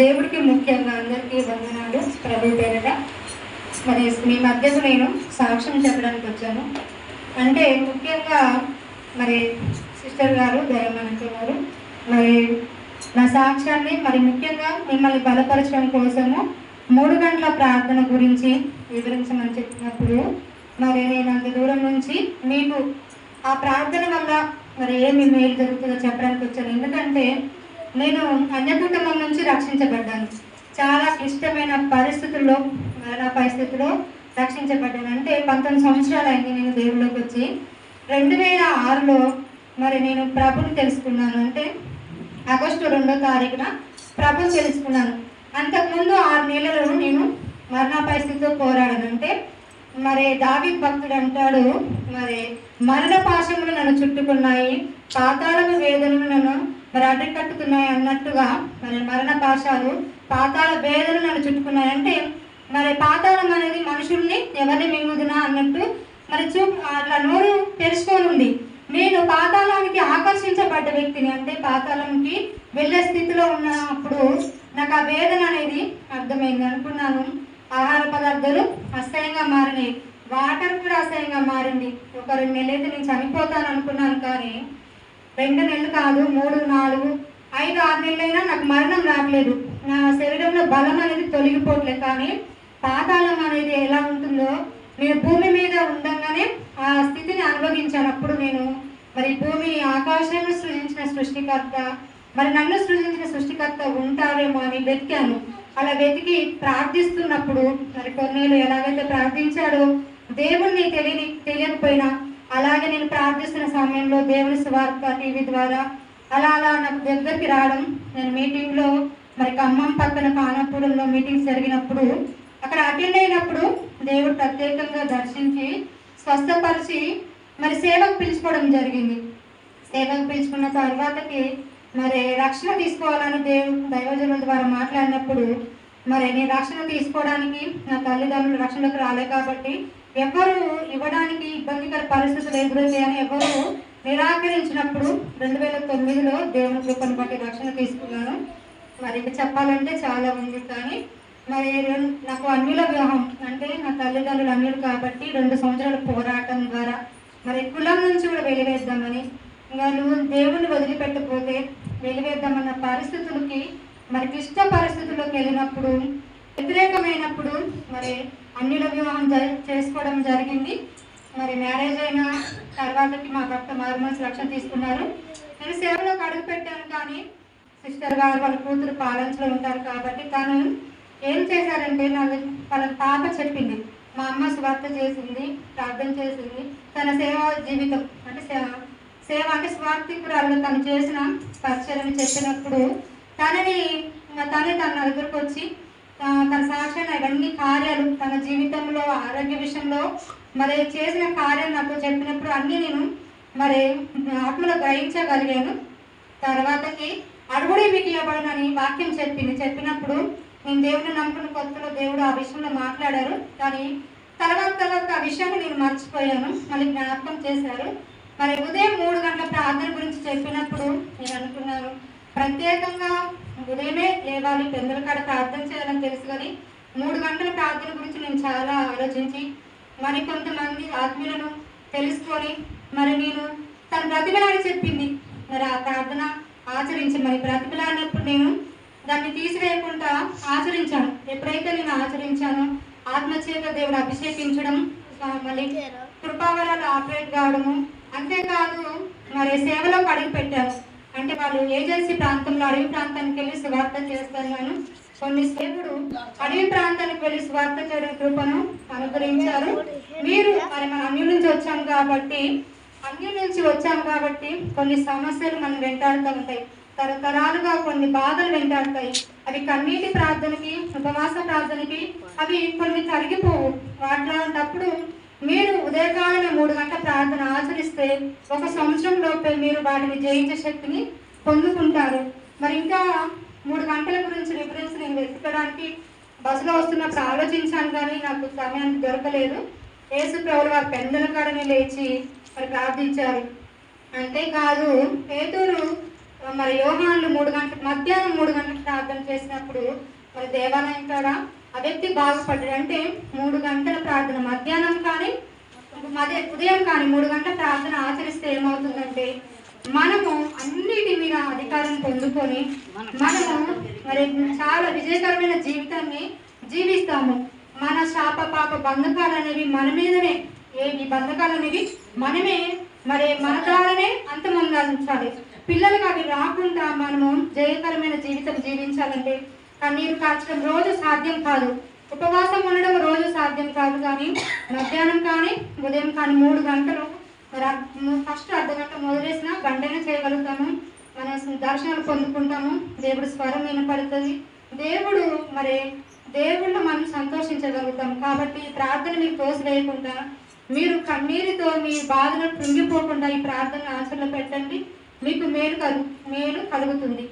దేవుడికి ముఖ్యంగా అందరికీ వందనాలు ప్రభు పేరట. మరి మీ మధ్యకు నేను సాక్ష్యం చెప్పడానికి వచ్చాను. అంటే ముఖ్యంగా మరి సిస్టర్ గారు దయమనంత గారు మరి నా సాక్ష్యాన్ని మరి ముఖ్యంగా మిమ్మల్ని బలపరచడం కోసము మూడు గంటల ప్రార్థన గురించి వివరించమని చెప్పినప్పుడు మరి నేను అంత దూరం నుంచి మీకు ఆ ప్రార్థన వల్ల మరి ఏమి మేలు జరుగుతుందో చెప్పడానికి వచ్చాను. ఎందుకంటే నేను అన్యకుటుంబం నుంచి రక్షించబడ్డాను. చాలా క్లిష్టమైన పరిస్థితుల్లో మరణా పరిస్థితుల్లో రక్షించబడ్డాను. అంటే పంతొమ్మిది సంవత్సరాలు అయింది నేను దేవుళ్ళకి వచ్చి. రెండు వేల ఆరులో మరి నేను ప్రభుని తెలుసుకున్నాను. అంటే ఆగస్టు రెండో తారీఖున ప్రభుని తెలుసుకున్నాను. అంతకుముందు ఆరు నెలలు నేను మరణ పరిస్థితితో పోరాడాను. అంటే మరి దావి భక్తుడు అంటాడు మరి మరణ పాశములు నన్ను చుట్టుకున్నాయి పాతాళము వేదనలు నన్ను మరి అడ్డకట్టుతున్నాయి అన్నట్టుగా మరి మరణ పాశాలు పాతాళ వేదనలు నన్ను చుట్టుకున్నాయి. అంటే మరి పాతాళం అనేది మనుషుల్ని ఎవరిని మింగుదునా అన్నట్టు మరి చూ అట్లా నోరు తెరుచుకోనుంది నేను పాతాళానికి ఆకర్షించబడ్డ వ్యక్తిని అంటే పాతాళంకి వెళ్ళే స్థితిలో ఉన్నప్పుడు నాకు ఆ వేదన అనేది అర్థమైంది. అనుకున్నాను. ఆహార పదార్థాలు అసహ్యంగా మారినాయి. వాటర్ కూడా అసహ్యంగా మారింది. ఒక రెండు నెలలైతే నేను చనిపోతాను అనుకున్నాను కానీ రెండు నెలలు కాదు మూడు నాలుగు ఐదు ఆరు నెలలైనా నాకు మరణం రావట్లేదు. నా శరీరంలో బలం అనేది తొలగిపోవట్లేదు. కానీ పాతాళం అనేది ఎలా ఉంటుందో నేను భూమి మీద ఉండగానే ఆ స్థితిని అనుభవించాను. అప్పుడు నేను మరి భూమి ఆకాశాన్ని సృజించిన సృష్టికర్త మరి నన్ను సృజించిన సృష్టికర్త ఉంటారేమో అని వెతికాను. అలా వెతికి ప్రార్థిస్తున్నప్పుడు మరి కొన్నేళ్ళు ఎలాగైతే ప్రార్థించాడో దేవుణ్ణి తెలియని తెలియకపోయినా అలాగే నేను ప్రార్థిస్తున్న సమయంలో దేవుని స్వార్థ టీవీ ద్వారా అలా అలా నాకు దగ్గరికి రావడం. నేను మీటింగ్లో మరి ఖమ్మం పక్కన కానపూడంలో మీటింగ్ జరిగినప్పుడు అక్కడ అటెండ్ అయినప్పుడు దేవుడు ప్రత్యేకంగా దర్శించి స్వస్థపరిచి మరి సేవకు పిలుచుకోవడం జరిగింది. సేవకు పిలుచుకున్న తర్వాతకి మరి రక్షణ తీసుకోవాలని దేవు దైవజనుల ద్వారా మాట్లాడినప్పుడు మరి నేను రక్షణ తీసుకోవడానికి నా తల్లిదండ్రులు రక్షణకు రాలే కాబట్టి ఎవరు ఇవ్వడానికి ఇబ్బందికర పరిస్థితులు ఎదురవుతాయని ఎవరు నిరాకరించినప్పుడు రెండు వేల తొమ్మిదిలో దేవుని కృపను బట్టి రక్షణ తీసుకున్నాను. మరి చెప్పాలంటే చాలా ఉంది కానీ మరి నాకు అన్యుల వివాహం అంటే నా తల్లిదండ్రులు అన్యులు కాబట్టి రెండు సంవత్సరాల పోరాటం ద్వారా మరి కులం నుంచి కూడా వెలివేద్దామని ఇంకా నువ్వు దేవుణ్ణి వదిలిపెట్టకపోతే వెలివేద్దామన్న పరిస్థితులకి మరి క్లిష్ట పరిస్థితుల్లోకి వెళ్ళినప్పుడు వ్యతిరేకమైనప్పుడు మరి అన్యుల వివాహం చేసుకోవడం జరిగింది. మరి మ్యారేజ్ అయిన తర్వాతకి మా భర్త మారుమనసు లక్ష తీసుకున్నారు. నేను సేవలోకి అడుగు పెట్టాను కానీ సిస్టర్ గారు వాళ్ళ కూతురు పాలెన్స్లో ఉంటారు కాబట్టి తను ఏం చేశారంటే నాకు వాళ్ళ పాప చెప్పింది. మా అమ్మ స్వార్థ చేసింది ప్రార్థన చేసింది. తన సేవా జీవితం అంటే సేవ సేవ అంటే స్వార్థికురాలు తను చేసిన పరిచయం చెప్పినప్పుడు తనని తనే తన నలుగురికి వచ్చి తన సాక్ష్యాన్ని అవన్నీ కార్యాలు తన జీవితంలో ఆరోగ్య విషయంలో మరి చేసిన కార్యం నాకు చెప్పినప్పుడు అన్నీ నేను మరి ఆత్మలో గ్రహించగలిగాను. తర్వాతకి అడుగుడే మీకు ఇవ్వబడనని వాక్యం చెప్పింది. చెప్పినప్పుడు నేను దేవుడిని నమ్ముకున్న కొత్తలో దేవుడు ఆ విషయంలో మాట్లాడారు. కానీ తర్వాత తర్వాత ఆ విషయాన్ని నేను మర్చిపోయాను. మళ్ళీ జ్ఞాపకం చేశారు. మరి ఉదయం మూడు గంటల ప్రార్థన గురించి చెప్పినప్పుడు నేను అనుకున్నాను ప్రత్యేకంగా ఉదయమే లేవాలి పెందల కాడ ప్రార్థన చేయాలని తెలుసు కానీ మూడు గంటల ప్రార్థన గురించి నేను చాలా ఆలోచించి మరి కొంతమంది ఆత్మీయులను తెలుసుకొని మరి నేను తన ప్రతిభలాన్ని చెప్పింది. మరి ఆ ప్రార్థన ఆచరించి మరి ప్రతిభలాడినప్పుడు నేను దాన్ని తీసివేయకుండా ఆచరించాను. ఎప్పుడైతే నేను ఆచరించానో ఆత్మచేత దేవుడు అభిషేకించడం మళ్ళీ కృపావరాలు ఆపరేట్ కావడము అంతేకాదు మరి సేవలో అడుగు పెట్టాను అంటే వాళ్ళు ఏజెన్సీ ప్రాంతంలో అడవి ప్రాంతానికి వెళ్ళి స్వార్థ చేస్తున్నాను కొన్ని సేవుడు అడవి ప్రాంతానికి వెళ్ళి స్వార్థ చేయడం కృపను అనుగ్రహించారు. మీరు మరి మన అన్యుల నుంచి వచ్చాం కాబట్టి అన్యుల నుంచి వచ్చాం కాబట్టి కొన్ని సమస్యలు మనం వెంటాడుతూ ఉంటాయి. తరతరాలుగా కొన్ని బాధలు వెంటాడుతాయి. అవి కన్నీటి ప్రార్థనకి ఉపవాస ప్రార్థనకి అవి కొన్ని తరిగిపోవు. వాటిలాంటప్పుడు మీరు ఉదయకాలమే మూడు గంటల ప్రార్థన ఆచరిస్తే ఒక సంవత్సరం లోపే మీరు వాటిని జయించే శక్తిని పొందుకుంటారు. మరి ఇంకా మూడు గంటల గురించి రిఫరెన్స్ నేను వెతుకోవడానికి బస్సులో వస్తున్నప్పుడు ఆలోచించాను కానీ నాకు సమయానికి దొరకలేదు. యేసు ప్రభులు వారు పెందల కాడని లేచి మరి ప్రార్థించారు. అంతేకాదు పేదూరు మరి యోహాన్లు మూడు గంటల మధ్యాహ్నం మూడు గంటలకు ప్రార్థన చేసినప్పుడు మరి దేవాలయం కాడ ఆ వ్యక్తి బాగుపడ్డాడు అంటే మూడు గంటల ప్రార్థన. మధ్యాహ్నం కానీ మధ్య ఉదయం కానీ మూడు గంటల ప్రార్థన ఆచరిస్తే ఏమవుతుందంటే మనము అన్నిటి మీద అధికారం పొందుకొని మనము మరి చాలా విజయకరమైన జీవితాన్ని జీవిస్తాము. మన శాప పాప బంధకాలు అనేవి మన మీదనే ఏవి బంధకాలు అనేవి మనమే మరి మన ద్వారానే అంతమొందాలించాలి పిల్లలకు అవి రాకుండా మనము జయకరమైన జీవితం జీవించాలంటే కన్నీరు కాచడం రోజు సాధ్యం కాదు. ఉపవాసం ఉండడం రోజు సాధ్యం కాదు కానీ మధ్యాహ్నం కానీ ఉదయం కానీ మూడు గంటలు ఫస్ట్ అర్ధ గంట మొదలేసిన గంటనే చేయగలుగుతాము. మన దర్శనాలు పొందుకుంటాము. దేవుడు స్వరం వినపడుతుంది. దేవుడు మరి దేవుళ్ళు మనం సంతోషించగలుగుతాం. కాబట్టి ఈ ప్రార్థన మీకు తోసివేయకుండా మీరు కన్నీరుతో మీ బాధను కృంగిపోకుండా ఈ ప్రార్థన ఆశలో పెట్టండి. మీకు మేలు కలుగు మేలు కలుగుతుంది.